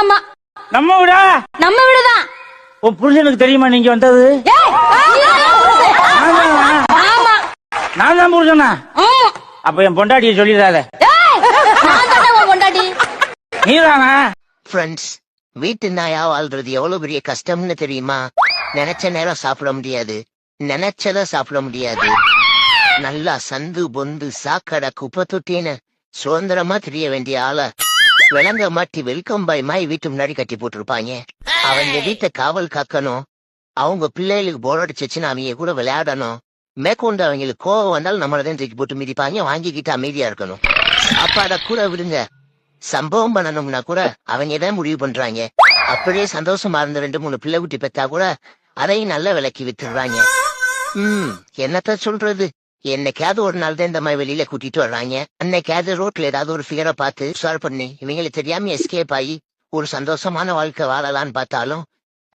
ஆமா. நம்ம விடா? நம்ம வீடுதான். உன் புருஷனுக்கு தெரியுமா நீங்க வந்தது? ஏய், நான் தானா? புருஷனா? அப்ப என் பொண்டாட்டியை சொல்லிடாத. பொண்டாட்டி? நீதானா? ஃப்ரெண்ட்ஸ் வீட்டு நாயா வாழ்றது எவ்வளவு பெரிய கஷ்டம்னு தெரியுமா? நினைச்ச நேரம் சாப்பிட முடியாது. நினைச்சத சாப்பிட முடியாது. நல்லா சந்து பொந்து சாக்கடை குப்பை தொட்டின்னு சுதந்திரமா தெரிய வேண்டிய ஆள விலங்க மாட்டி வெல்கம் பாய் மாய் வீட்டு முன்னாடி கட்டி போட்டிருப்பாங்க அவங்க வீட்டை காவல் காக்கணும். அவங்க பிள்ளைகளுக்கு போர் அடிச்சிச்சுன்னா அவங்க கூட விளையாடணும். மேற்கொண்டு அவங்களுக்கு கோவம் வந்தாலும் நம்மளதான் தூக்கி போட்டு மிதிப்பாங்க. வாங்கிக்கிட்டு அமைதியா இருக்கணும். சாப்பாட கூட விடுங்க. சம்பவம் பண்ணணும்னா கூட அவங்க தான் முடிவு பண்றாங்க. அப்படியே சந்தோஷமா இருந்த ரெண்டு மூணு பிள்ளை குட்டி பெத்தா கூட அதையும் நல்ல விலைக்கு வித்துடுறாங்க ம் என்னத்த சொல்றது? என்னைக்காவது ஒரு நாள் தான் இந்த மாதிரி வெளியில கூட்டிட்டு வர்றாங்க. அன்னைக்காவது ரோட்ல ஏதாவது ஒரு ஃபிகரை பார்த்து சார் பண்ணி இவங்களுக்கு தெரியாம எஸ்கேப் ஆகி ஒரு சந்தோஷமான வாழ்க்கை வாழலான்னு பார்த்தாலும்